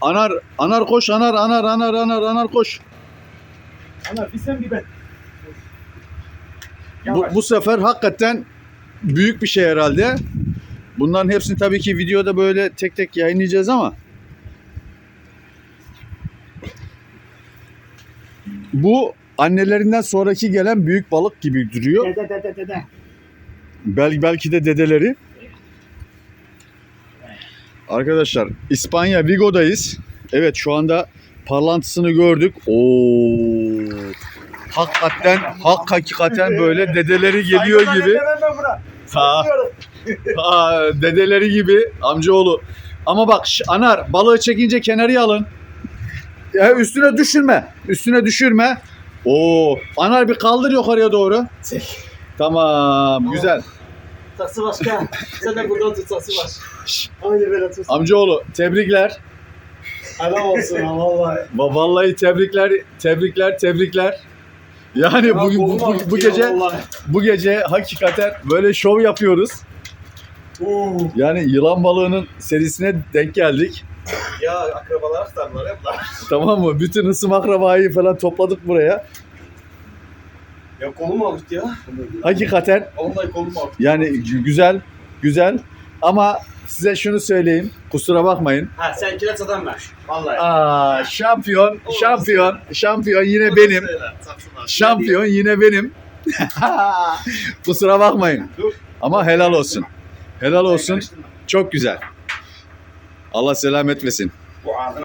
Anar, anar koş, anar, anar, anar, anar, anar koş. Ana bir sen bir ben. Bu, Yavaş. bu sefer hakikaten büyük bir şey herhalde. Bunların hepsini tabii ki videoda böyle tek tek yayınlayacağız ama bu annelerinden sonraki gelen büyük balık gibi duruyor. Dede dede dede. Bel, belki de dedeleri. Arkadaşlar İspanya Vigo'dayız. Evet şu anda parlantısını gördük. Oo. Hakikaten hak hakikaten böyle dedeleri geliyor gibi. Ha, ha, dedeleri gibi amcaoğlu. Ama bak anar balığı çekince kenarıya alın. Ya üstüne düşürme. Üstüne düşürme. Oo, anar bir kaldır yukarıya doğru. Tamam, güzel. Sası başka. Sen de burada otur sası baş. Şş, Aynı böyle tut. Amcaoğlu tebrikler. Helal olsun ha vallahi. Va- Vallahi tebrikler, tebrikler, tebrikler. Yani Ya bugün bu, bu- bu ya gece vallahi. bu gece hakikaten böyle şov yapıyoruz. Oo. Yani yılan balığının serisine denk geldik. Ya akrabalar aktarlar ya bunlar. Tamam mı? Bütün ısım akrabayı falan topladık buraya. Ya kolum ağrıdı ya. Hakikaten Vallahi kolum ağrıdı. yani gü- güzel, güzel. Ama size şunu söyleyeyim. Kusura bakmayın. Ha sen kireç adam ver. Vallahi. Aa, şampiyon, şampiyon, şampiyon yine benim. Şampiyon yine benim. Kusura bakmayın. Dur. Ama helal olsun. Helal olsun. Çok güzel. Allah selamet versin. Bu ağzına